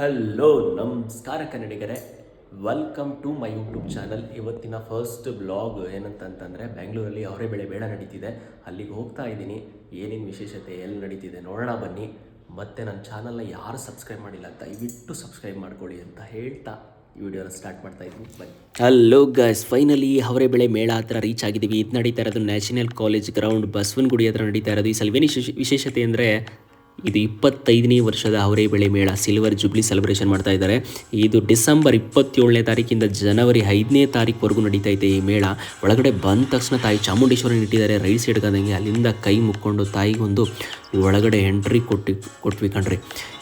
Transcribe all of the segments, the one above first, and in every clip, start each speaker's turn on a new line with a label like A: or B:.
A: Hello ನಮಸ್ಕಾರ ಕನ್ನಡಿಗರೇ. Welcome to my YouTube channel ಇವತ್ತಿನ first blog ಏನಂತಂತಂದರೆ ಬೆಂಗಳೂರಲ್ಲಿ ಅವರೇ ಬೆಳೆ ಬೇಡ ನಡೀತಿದೆ. ಅಲ್ಲಿಗೆ ಹೋಗ್ತಾ ಇದ್ದೀನಿ. ಏನೇನು ವಿಶೇಷತೆ, ಎಲ್ಲಿ ನಡೀತಿದೆ ನೋಡೋಣ ಬನ್ನಿ. ಮತ್ತು ನನ್ನ ಚಾನಲ್ನ ಯಾರು ಸಬ್ಸ್ಕ್ರೈಬ್ ಮಾಡಿಲ್ಲ, ದಯವಿಟ್ಟು ಸಬ್ಸ್ಕ್ರೈಬ್ ಮಾಡ್ಕೊಳ್ಳಿ ಅಂತ ಹೇಳ್ತಾ ಈ ವಿಡಿಯೋನ ಸ್ಟಾರ್ಟ್ ಮಾಡ್ತಾ ಇದ್ದೀನಿ. ಬನ್ನಿ. ಹಲೋ ಗೈಸ್ ಫೈನಲಿ ಅವರೇ ಬೆಳೆ ಮೇಳ ಹತ್ರ ರೀಚ್ ಆಗಿದ್ದೀವಿ. ಇದು ನಡೀತಾ ಇರೋದು ನ್ಯಾಷನಲ್ ಕಾಲೇಜ್ ಗ್ರೌಂಡ್ ಬಸವನಗುಡಿ ಹತ್ರ ನಡೀತಾ ಇರೋದು. ಈ ಸಲ ವಿಶೇಷತೆ ಅಂದರೆ ಇದು ಇಪ್ಪತ್ತೈದನೇ ವರ್ಷದ ಅವರೇ ಬೆಳೆ ಮೇಳ ಸಿಲ್ವರ್ ಜುಬ್ಲಿ ಸೆಲೆಬ್ರೇಷನ್ ಮಾಡ್ತಾ ಇದ್ದಾರೆ. ಇದು ಡಿಸೆಂಬರ್ ಇಪ್ಪತ್ತೇಳನೇ ತಾರೀಕಿಂದ ಜನವರಿ ಐದನೇ ತಾರೀಕುವರೆಗೂ ನಡೀತಾ ಇದೆ ಈ ಮೇಳ. ಒಳಗಡೆ ಬಂದ ತಕ್ಷಣ ತಾಯಿ ಚಾಮುಂಡೇಶ್ವರನ ಇಟ್ಟಿದ್ದಾರೆ. ರೈಟ್ ಸೈಡ್ ಕದಂಗೆ ಅಲ್ಲಿಂದ ಕೈ ಮುಕ್ಕೊಂಡು ತಾಯಿಗೊಂದು ಒಳಗಡೆ ಎಂಟ್ರಿ ಕೊಟ್ಟು, ಕೊಟ್ವಿ ಕಣ್ರಿ.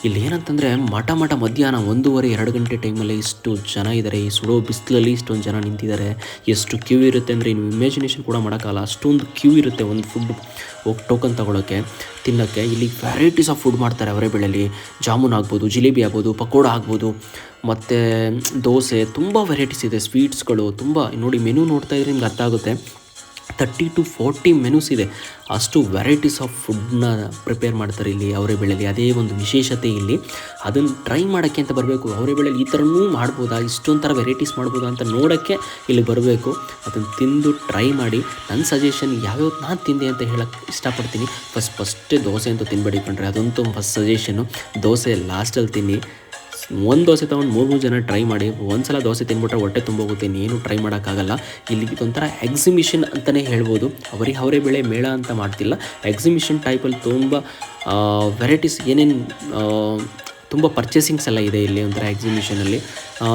A: ಇಲ್ಲಿ ಏನಂತಂದರೆ ಮಠ ಮಠ ಮಧ್ಯಾಹ್ನ ಒಂದೂವರೆ, ಎರಡು ಗಂಟೆ ಟೈಮಲ್ಲಿ ಇಷ್ಟು ಜನ ಇದ್ದಾರೆ. ಈ ಸುಡೋ ಬಿಸಿಲಲ್ಲಿ ಇಷ್ಟೊಂದು ಜನ ನಿಂತಿದ್ದಾರೆ. ಎಷ್ಟು ಕ್ಯೂ ಇರುತ್ತೆ ಅಂದರೆ ನೀವು ಇಮ್ಯಾಜಿನೇಷನ್ ಕೂಡ ಮಾಡೋಕ್ಕಲ್ಲ ಅಷ್ಟೊಂದು ಕ್ಯೂ ಇರುತ್ತೆ ಒಂದು ಫುಡ್ ಹೋಗಿ ಟೋಕನ್ ತೊಗೊಳಕ್ಕೆ. ತಿನ್ನೋಕ್ಕೆ ಇಲ್ಲಿ ವೆರೈಟೀಸ್ ಆಫ್ ಫುಡ್ ಮಾಡ್ತಾರೆ ಅವರೇ ಬೆಳೆಯಲ್ಲಿ. ಜಾಮೂನ್ ಆಗ್ಬೋದು, ಜಿಲೇಬಿ ಆಗ್ಬೋದು, ಪಕೋಡ ಆಗ್ಬೋದು. ಮತ್ತು ದೋಸೆ, ತುಂಬ ವೆರೈಟೀಸ್ ಇದೆ ಸ್ವೀಟ್ಸ್ಗಳು ತುಂಬ. ನೋಡಿ ಮೆನು ನೋಡ್ತಾ ಇದ್ರೆ ನಿಮ್ಗೆ ಅರ್ಥ ಆಗುತ್ತೆ. ತರ್ಟಿ ಟು ಫೋರ್ಟಿ ಮೆನುಸ್ ಇದೆ. ಅಷ್ಟು ವೆರೈಟೀಸ್ ಆಫ್ ಫುಡ್ನ ಪ್ರಿಪೇರ್ ಮಾಡ್ತಾರೆ ಇಲ್ಲಿ ಅವರೇ ಬೆಳೆಯಲ್ಲಿ. ಅದೇ ಒಂದು ವಿಶೇಷತೆ ಇಲ್ಲಿ. ಅದನ್ನು ಟ್ರೈ ಮಾಡೋಕ್ಕೆ ಅಂತ ಬರಬೇಕು. ಅವರೇ ಬೆಳೆಯಲ್ಲಿ ಈ ಥರನೂ ಮಾಡ್ಬೋದಾ? ಇಷ್ಟೊಂದು ಥರ ವೆರೈಟೀಸ್ ಮಾಡ್ಬೋದಾ ಅಂತ ನೋಡೋಕ್ಕೆ ಇಲ್ಲಿ ಬರಬೇಕು. ಅದನ್ನು ತಿಂದು ಟ್ರೈ ಮಾಡಿ. ನನ್ನ ಸಜೆಷನ್ ಯಾವ್ಯಾವ ನಾನು ತಿಂದೆ ಅಂತ ಹೇಳಕ್ಕೆ ಇಷ್ಟಪಡ್ತೀನಿ. ಫಸ್ಟ್ ಫಸ್ಟೇ ದೋಸೆ ಅಂತೂ ತಿನ್ಬೇಡಿ ಕಂಡ್ರೆ ಅದಂತೂ ಫಸ್ಟ್ ಸಜೆಷನು ದೋಸೆ ಲಾಸ್ಟಲ್ಲಿ ತಿನ್ನಿ. ಒಂದು ದೋಸೆ ತೊಗೊಂಡು ಮೂರು ಮೂರು ಜನ ಟ್ರೈ ಮಾಡಿ ಒಂದು ಸಲ ದೋಸೆ ತಿನ್ಬಿಟ್ರೆ ಹೊಟ್ಟೆ ತುಂಬೋಗುತ್ತೆ, ಇನ್ನೇನು ಟ್ರೈ ಮಾಡೋಕ್ಕಾಗಲ್ಲ. ಇಲ್ಲಿ ಇದೊಂಥರ ಎಕ್ಸಿಬಿಷನ್ ಅಂತಲೇ ಹೇಳ್ಬೋದು. ಅವರಿಗೆ ಅವರೇ ಬೆಳೆ ಮೇಳ ಅಂತ ಮಾಡ್ತಿಲ್ಲ. ಎಕ್ಸಿಬಿಷನ್ ಟೈಪಲ್ಲಿ ತುಂಬ ವೆರೈಟೀಸ್ ಏನೇನು ತುಂಬ ಪರ್ಚೇಸಿಂಗ್ಸ್ ಎಲ್ಲ ಇದೆ ಇಲ್ಲಿ ಒಂಥರ ಎಕ್ಸಿಬಿಷನಲ್ಲಿ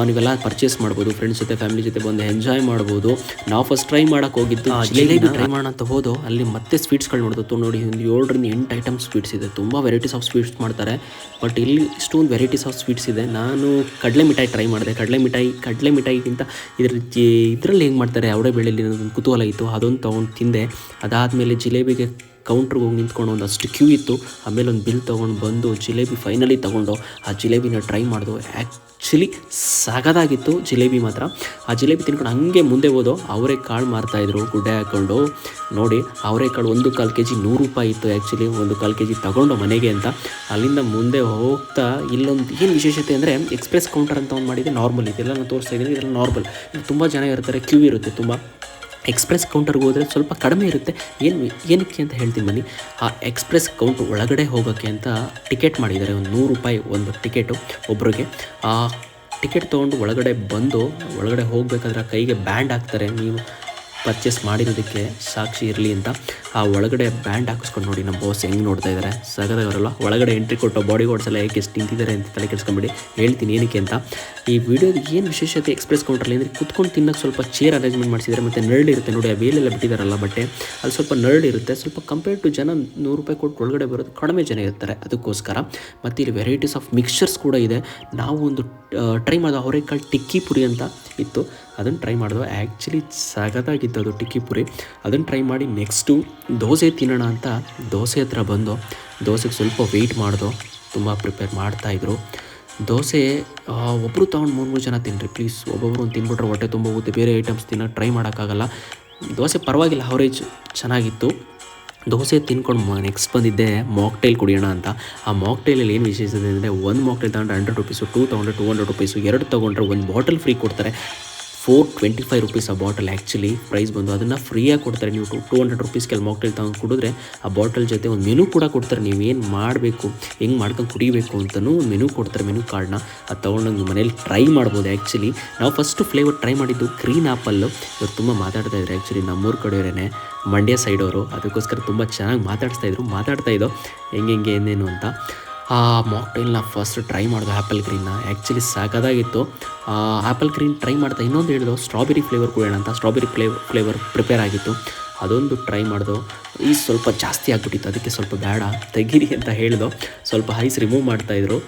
A: ನೀವೆಲ್ಲ ಪರ್ಚೇಸ್ ಮಾಡ್ಬೋದು ಫ್ರೆಂಡ್ಸ್ ಜೊತೆ ಫ್ಯಾಮಿಲಿ ಜೊತೆ ಬಂದು ಎಂಜಾಯ್ ಮಾಡ್ಬೋದು. ನಾವು ಫಸ್ಟ್ ಟ್ರೈ ಮಾಡೋಕೆ ಹೋಗಿದ್ದು ಜಿಲೇಬಿ ಟ್ರೈ ಮಾಡೋಣ ಅಂತ ಹೋದು ಅಲ್ಲಿ ಮತ್ತೆ ಸ್ವೀಟ್ಸ್ಗಳು ನೋಡ್ದು ನೋಡಿ ಒಂದು ಏಳರಿಂದ ಎಂಟು ಐಟಮ್ಸ್ ಸ್ವೀಟ್ಸ್ ಇದೆ. ತುಂಬ ವೆರೈಟೀಸ್ ಆಫ್ ಸ್ವೀಟ್ಸ್ ಮಾಡ್ತಾರೆ. ಬಟ್ ಇಲ್ಲಿ ಇಷ್ಟೊಂದು ವೆರೈಟೀಸ್ ಆಫ್ ಸ್ವೀಟ್ಸ್ ಇದೆ. ನಾನು ಕಡಲೆ ಮಿಠಾಯಿ ಟ್ರೈ ಮಾಡಿದೆ. ಕಡಲೆ ಮಿಠಾಯಿ ಕಡಲೆ ಮಿಠಾಯಿಗಿಂತ ಇದ್ರ ಇದರಲ್ಲಿ ಹೆಂಗೆ ಮಾಡ್ತಾರೆ ಅವಡೆ ಬೆಳೆಯಲ್ಲಿ ಒಂದು ಕುತೂಹಲ ಇತ್ತು. ಅದೊಂದು ತೊಗೊಂಡು ತಿಂದೆ. ಅದಾದಮೇಲೆ ಜಿಲೇಬಿಗೆ ಕೌಂಟ್ರಿಗೆ ಹೋಗಿ ನಿಂತ್ಕೊಂಡು ಒಂದಷ್ಟು ಕ್ಯೂ ಇತ್ತು. ಆಮೇಲೆ ಒಂದು ಬಿಲ್ ತೊಗೊಂಡು ಬಂದು ಜಿಲೇಬಿ ಫೈನಲಿ ತೊಗೊಂಡು ಆ ಜಿಲೇಬಿನ ಟ್ರೈ ಮಾಡಿದು. ಆ್ಯಕ್ಚುಲಿ ಸಾಗದಾಗಿತ್ತು ಜಿಲೇಬಿ ಮಾತ್ರ. ಆ ಜಿಲೇಬಿ ತಿನ್ಕೊಂಡು ಹಂಗೆ ಮುಂದೆ ಹೋದೋ. ಅವರೇ ಕಾಳು ಮಾರ್ತಾಯಿದ್ರು ಗುಡ್ಡೆ ಹಾಕ್ಕೊಂಡು ನೋಡಿ, ಅವರೇ ಕಾಳು ಒಂದು ಕಾಲು ಕೆ ಜಿ ನೂರು ರೂಪಾಯಿ ಇತ್ತು ಆ್ಯಕ್ಚುಲಿ ಒಂದು ಕಾಲು ಕೆ ಜಿ ತೊಗೊಂಡು ಮನೆಗೆ ಅಂತ. ಅಲ್ಲಿಂದ ಮುಂದೆ ಹೋಗ್ತಾ ಇಲ್ಲೊಂದು ಏನು ವಿಶೇಷತೆ ಅಂದರೆ ಎಕ್ಸ್ಪ್ರೆಸ್ ಕೌಂಟರ್ ಅಂತ ಒಂದು ಮಾಡಿದೆ ನಾರ್ಮಲ್ ಇದೆಲ್ಲ ನಾನು ತೋರಿಸ್ತಾ ಇದ್ದೀನಿ. ಇದೆಲ್ಲ ನಾರ್ಮಲ್ ತುಂಬ ಜನ ಇರ್ತಾರೆ. ಕ್ಯೂ ಇರುತ್ತೆ ತುಂಬ. ಎಕ್ಸ್ಪ್ರೆಸ್ ಕೌಂಟರ್ಗೆ ಹೋದರೆ ಸ್ವಲ್ಪ ಕಡಿಮೆ ಇರುತ್ತೆ. ಏನು ಏನಕ್ಕೆ ಅಂತ ಹೇಳ್ತೀನಿ ಬನ್ನಿ. ಆ ಎಕ್ಸ್ಪ್ರೆಸ್ ಕೌಂಟ್ ಒಳಗಡೆ ಹೋಗೋಕ್ಕೆ ಅಂತ ಟಿಕೆಟ್ ಮಾಡಿದ್ದಾರೆ. ಒಂದು ನೂರು ರೂಪಾಯಿ ಒಂದು ಟಿಕೆಟು ಒಬ್ಬರಿಗೆ ಆ ಟಿಕೆಟ್ ತೊಗೊಂಡು ಒಳಗಡೆ ಬಂದು, ಒಳಗಡೆ ಹೋಗಬೇಕಾದ್ರೆ ಕೈಗೆ ಬ್ಯಾಂಡ್ ಹಾಕ್ತಾರೆ. ನೀವು ಪರ್ಚೇಸ್ ಮಾಡಿರೋದಕ್ಕೆ ಸಾಕ್ಷಿ ಇರಲಿ ಅಂತ ಆ ಒಳಗಡೆ ಬ್ಯಾಂಡ್ ಹಾಕಿಸ್ಕೊಂಡು ನೋಡಿ, ನಮ್ಮ ಬಾಸ್ ಹೆಂಗೆ ನೋಡ್ತಾ ಇದ್ದಾರೆ ಸಗದವರಲ್ಲ ಒಳಗಡೆ ಎಂಟ್ರಿ ಕೊಟ್ಟು ಬಾಡಿ ಎಲ್ಲ ಏಕೆ ಎಷ್ಟು ನಿಂತಿದ್ದಾರೆ ಅಂತ ತಲೆ ಕೆಡಿಸ್ಕೊಂಬಿಡಿ, ಹೇಳ್ತೀನಿ ಏನಕ್ಕೆ ಅಂತ. ಈ ವಿಡಿಯೋದ ಏನು ವಿಶೇಷತೆ ಎಕ್ಸ್ಪ್ರೆಸ್ ಕೌಂಟ್ರಲ್ಲಿ ಅಂದರೆ ಕುತ್ಕೊಂಡು ತಿನ್ನೋಕ್ಕೆ ಸ್ವಲ್ಪ ಚೇರ್ ಅರೇಂಜ್ಮೆಂಟ್ ಮಾಡಿಸಿದ್ದಾರೆ ಮತ್ತು ನರ್ಡ್ ಇರುತ್ತೆ ನೋಡಿ, ಆ ವೇಲೆಲ್ಲ ಬಿಟ್ಟಿದ್ದಾರಲ್ಲ ಬಟ್ಟೆ, ಅಲ್ಲಿ ಸ್ವಲ್ಪ ನರ್ಡ್ ಇರುತ್ತೆ, ಸ್ವಲ್ಪ ಕಂಪೇರ್ ಟು ಜನ ನೂರು ರೂಪಾಯಿ ಕೊಟ್ಟು ಒಳಗಡೆ ಬರೋದು ಕಡಿಮೆ ಜನ ಇರ್ತಾರೆ, ಅದಕ್ಕೋಸ್ಕರ. ಮತ್ತು ಇಲ್ಲಿ ವೆರೈಟೀಸ್ ಆಫ್ ಮಿಕ್ಸ್ಚರ್ಸ್ ಕೂಡ ಇದೆ. ನಾವು ಒಂದು ಟ್ರೈ ಮಾಡಿದ ಅವರೆಕಾಳು ಟಿಕ್ಕಿ ಪುರಿ ಅಂತ ಇತ್ತು. ಅದನ್ನು ಟ್ರೈ ಮಾಡಿದ್ವು. ಆ್ಯಕ್ಚುಲಿ ಸಗದಾಗಿತ್ತು ಅದು ಟಿಕ್ಕಿ ಪುರಿ. ಅದನ್ನು ಟ್ರೈ ಮಾಡಿ ನೆಕ್ಸ್ಟು ದೋಸೆ ತಿನ್ನೋಣ ಅಂತ ದೋಸೆ ಹತ್ರ ಬಂದು, ದೋಸೆಗೆ ಸ್ವಲ್ಪ ವೆಯ್ಟ್ ಮಾಡಿದೋ, ತುಂಬ ಪ್ರಿಪೇರ್ ಮಾಡ್ತಾಯಿದ್ರು ದೋಸೆ ಒಬ್ಬರು ತೊಗೊಂಡು ಮೂರು ಮೂರು ಜನ ತಿನ್ನಿರಿ ಪ್ಲೀಸ್ ಒಬ್ಬೊಬ್ರು ತಿನ್ಬಿಟ್ರೆ ಹೊಟ್ಟೆ ತುಂಬ ಹೋಗುತ್ತೆ ಬೇರೆ ಐಟಮ್ಸ್ ತಿನ್ನೋ ಟ್ರೈ ಮಾಡೋಕ್ಕಾಗಲ್ಲ. ದೋಸೆ ಪರವಾಗಿಲ್ಲ ಅವರೇಜ್ ಚೆನ್ನಾಗಿತ್ತು. ದೋಸೆ ತಿನ್ಕೊಂಡು ನೆಕ್ಸ್ಟ್ ಬಂದಿದ್ದೆ ಮಾಕ್ಟೈಲ್ ಕುಡಿಯೋಣ ಅಂತ. ಆ ಮಾಕ್ಟೈಲಲ್ಲಿ ಏನು ವಿಶೇಷತೆ ಅಂದರೆ ಒಂದು ಮಾಕ್ಟೈಲ್ ತಗೊಂಡ್ರೆ ಹಂಡ್ರೆಡ್ ರುಪೀಸು ಟೂ ತೊಗೊಂಡ್ರೆ ಟೂ ಹಂಡ್ರೆಡ್ ರುಪೀಸು ಎರಡು ತೊಗೊಂಡ್ರೆ ಒಂದು ಬಾಟಲ್ ಫ್ರೀ ಕೊಡ್ತಾರೆ. ಫೋರ್ ಟ್ವೆಂಟಿ ಫೈವ್ ರುಪೀಸ್ ಆ ಬಾಟಲ್ ಆ್ಯಕ್ಚುಲಿ ಪ್ರೈಸ್ ಬಂದು ಅದನ್ನು ಫ್ರೀಯಾಗಿ ಕೊಡ್ತಾರೆ. ನೀವು ಟು ಟೂ ಹಂಡ್ರೆಡ್ ರುಪೀಸ್ಗೆ ಮಾಕ್ಟೈಲ್ ತಗೊಂಡು ಕುಡಿದ್ರೆ ಆ ಬಾಟಲ್ ಜೊತೆ ಒಂದು ಮೆನು ಕೂಡ ಕೊಡ್ತಾರೆ. ನೀವು ಏನು ಮಾಡಬೇಕು, ಹೆಂಗೆ ಮಾಡ್ಕೊಂಡು ಕುಡಿಬೇಕು ಅಂತಲೂ ಒಂದು ಮೆನು ಕೊಡ್ತಾರೆ ಮೆನು ಕಾರ್ಡ್ನ ಅದು ತೊಗೊಂಡು ನಿಮ್ಮ ಮನೇಲಿ ಟ್ರೈ ಮಾಡ್ಬೋದು ಆ್ಯಕ್ಚುಲಿ ನಾವು ಫಸ್ಟು ಫ್ಲೇವರ್ ಟ್ರೈ ಮಾಡಿದ್ದು ಗ್ರೀನ್ ಆ್ಯಪಲ್ಲು ಇವರು ತುಂಬ ಮಾತಾಡ್ತಾ ಇದ್ದಾರೆ ಆ್ಯಕ್ಚುಲಿ ನಮ್ಮೂರ ಕಡೆಯವರೇ ಮಂಡ್ಯ ಸೈಡವರು ಅದಕ್ಕೋಸ್ಕರ ತುಂಬ ಚೆನ್ನಾಗಿ ಮಾತಾಡ್ತಾ ಇದ್ರು, ಮಾತಾಡ್ತಾ ಇದ್ದೋ ಹೆಂಗೆ ಹೆಂಗೆ, ಏನೇನು ಅಂತ. ಆ ಮಾಕ್ಟೈಲ್ನ ಫಸ್ಟ್ ಟ್ರೈ ಮಾಡಿದೆ ಆ್ಯಪಲ್ ಗ್ರೀನ್ನ ಆ್ಯಕ್ಚುಲಿ ಸಾಕಾಗಿತ್ತು ಆ್ಯಪಲ್ ಗ್ರೀನ್ ಟ್ರೈ ಮಾಡ್ತಾ ಇನ್ನೊಂದು ಹೇಳಿದ್ರು ಸ್ಟ್ರಾಬೆರಿ ಫ್ಲೇವರ್ ಕೊಡೋಣ ಅಂತ. ಸ್ಟ್ರಾಬೆರಿ ಫ್ಲೇವರ್ ಫ್ಲೇವರ್ ಪ್ರಿಪೇರ್ ಆಗಿತ್ತು. ಅದೊಂದು ಟ್ರೈ ಮಾಡಿದೋ, ಈ ಸ್ವಲ್ಪ ಜಾಸ್ತಿ ಆಗಿಬಿಟ್ಟಿತ್ತು, ಅದಕ್ಕೆ ಸ್ವಲ್ಪ ಬೇಡ, ತೆಗೀರಿ ಅಂತ ಹೇಳಿದೋ ಸ್ವಲ್ಪ ಐಸ್ ರಿಮೂವ್ ಮಾಡ್ತಾಯಿದ್ರು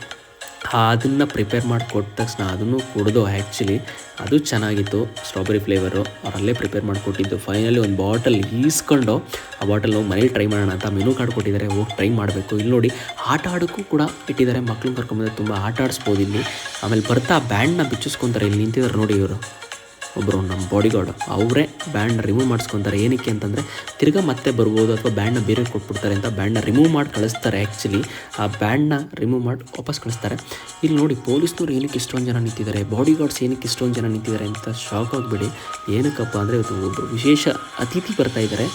A: ಅದನ್ನು ಪ್ರಿಪೇರ್ ಮಾಡಿ ಕೊಟ್ಟ ತಕ್ಷಣ ಅದನ್ನು ಕುಡಿದು ಆ್ಯಕ್ಚುಲಿ ಅದು ಚೆನ್ನಾಗಿತ್ತು ಸ್ಟ್ರಾಬೆರಿ ಫ್ಲೇವರು ಅವರಲ್ಲೇ ಪ್ರಿಪೇರ್ ಮಾಡಿಕೊಟ್ಟಿದ್ದು ಫೈನಲಿ ಒಂದು ಬಾಟಲ್ ಈಸ್ಕೊಂಡು ಆ ಬಾಟಲ್ ಹೋಗಿ ಮನೇಲಿ ಟ್ರೈ ಮಾಡೋಣ ಅಂತ ಮೆನು ಕಾರ್ಡ್ ಕೊಟ್ಟಿದ್ದಾರೆ. ಹೋಗಿ ಟ್ರೈ ಮಾಡಬೇಕು. ಇಲ್ಲಿ ನೋಡಿ, ಆಟ ಆಡೋಕ್ಕೂ ಕೂಡ ಇಟ್ಟಿದ್ದಾರೆ. ಮಕ್ಳನ್ನ ಕರ್ಕೊಂಬಂದ್ರೆ ತುಂಬ ಆಟ ಆಡಿಸ್ಬೋದು ಇಲ್ಲಿ. ಆಮೇಲೆ ಬರ್ತಾ ಬ್ಯಾಂಡ್ನ ಬಿಚ್ಚಿಸ್ಕೊತಾರೆ. ಇಲ್ಲಿ ನಿಂತಿದ್ದಾರೆ ನೋಡಿ ಇವರು. ಒಬ್ಬರು ನಮ್ಮ ಬಾಡಿಗಾರ್ಡ್ ಅವರೇ ಬ್ಯಾಂಡ್ನ ರಿಮೂವ್ ಮಾಡಿಸ್ಕೊತಾರೆ. ಏನಕ್ಕೆ ಅಂತಂದರೆ ತಿರ್ಗಾ ಮತ್ತೆ ಬರ್ಬೋದು ಅಥವಾ ಬ್ಯಾಂಡ್ನ ಬೇರೆ ಕೊಟ್ಬಿಡ್ತಾರೆ ಅಂತ ಬ್ಯಾಂಡ್ನ ರಿಮೂವ್ ಮಾಡಿ ಕಳಿಸ್ತಾರೆ ಆ್ಯಕ್ಚುಲಿ ಆ ಬ್ಯಾಂಡ್ನ ರಿಮೂವ್ ಮಾಡಿ ವಾಪಸ್ ಕಳಿಸ್ತಾರೆ. ಇಲ್ಲಿ ನೋಡಿ ಪೊಲೀಸ್ನವ್ರು ಏನಕ್ಕೆ ಇಷ್ಟೊಂದು ಜನ ನಿಂತಿದ್ದಾರೆ? ಬಾಡಿಗಾರ್ಡ್ಸ್ ಏನಕ್ಕೆ ಇಷ್ಟೊಂದು ಜನ ನಿಂತಿದ್ದಾರೆ ಅಂತ ಶಾಕ್ ಆಗಿಬಿಡಿ. ಏನಕ್ಕಪ್ಪ ಅಂದರೆ ಇವತ್ತು ಒಬ್ಬರು ವಿಶೇಷ ಅತಿಥಿ ಬರ್ತಾ ಇದ್ದಾರೆ.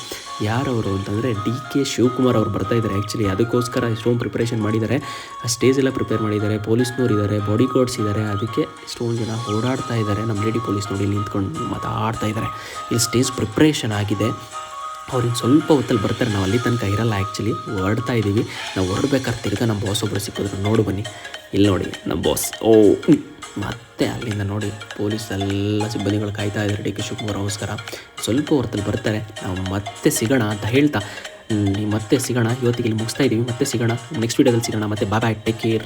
A: ಯಾರವರು ಅಂತಂದರೆ ಡಿ ಕೆ ಶಿವಕುಮಾರ್ ಅವರು ಬರ್ತಾ ಇದ್ದಾರೆ. ಆ್ಯಕ್ಚುಲಿ ಅದಕ್ಕೋಸ್ಕರ ಇಷ್ಟೊಂದು ಪ್ರಿಪ್ರೇಷನ್ ಮಾಡಿದ್ದಾರೆ. ಆ ಸ್ಟೇಜ್ ಎಲ್ಲ ಪ್ರಿಪೇರ್ ಮಾಡಿದ್ದಾರೆ. ಪೊಲೀಸ್ನವ್ರು ಇದ್ದಾರೆ ಬಾಡಿ ಗಾರ್ಡ್ಸ್ ಇದ್ದಾರೆ. ಅದಕ್ಕೆ ಇಷ್ಟೊಂದು ಜನ ಓಡಾಡ್ತಾ ಇದ್ದಾರೆ. ನಮ್ಮ ಲೇಡಿ ಪೊಲೀಸ್ ನೋಡಿ ನಿಂತ್ಕೊಂಡು ಮಾತಾಡ್ತಾ ಇದ್ದಾರೆ. ಇಲ್ಲಿ ಸ್ಟೇಜ್ ಪ್ರಿಪ್ರೇಷನ್ ಆಗಿದೆ. ಅವ್ರಿಗೆ ಸ್ವಲ್ಪ ಹೊತ್ತಲ್ಲಿ ಬರ್ತಾರೆ. ನಾವು ಅಲ್ಲಿ ತನಕ ಇರಲ್ಲ ಆ್ಯಕ್ಚುಲಿ ಹೊರಡ್ತಾ ಇದ್ದೀವಿ ನಾವು ಹೊರಡ್ಬೇಕಾದ್ರೆ ತಿರ್ಗಾ ನಮ್ಮ ಬಾಸ್ ಒಬ್ಬರು ಸಿಕ್ಕಿದ್ರು. ನೋಡು ಬನ್ನಿ. ಇಲ್ಲಿ ನೋಡಿ, ನಮ್ಮ ಬಾಸ್ ಓ ಮತ್ತೆ ಅಲ್ಲಿಂದ ನೋಡಿ ಪೊಲೀಸ್ ಎಲ್ಲ ಸಿಬ್ಬಂದಿಗಳು ಕಾಯ್ತಾ ಇದ್ದಾರೆ. ಡಿ ಕೆ ಶಿವಕುಮಾರ್ ಅವಸ್ಕರ ಸ್ವಲ್ಪ ಹೊರತಲ್ಲಿ ಬರ್ತಾರೆ. ನಾವು ಮತ್ತೆ ಸಿಗೋಣ ಅಂತ ಹೇಳ್ತಾ ಮತ್ತೆ ಸಿಗೋಣ. ಇವತ್ತಿಗೆ ಇಲ್ಲಿ ಮುಗಿಸ್ತಾ ಇದ್ದೀವಿ ಮತ್ತೆ ಸಿಗೋಣ. ನೆಕ್ಸ್ಟ್ ವೀಡಿಯೋದಲ್ಲಿ ಸಿಗೋಣ. ಮತ್ತೆ ಬಾಯ್ ಟೇಕ್ ಕೇರ್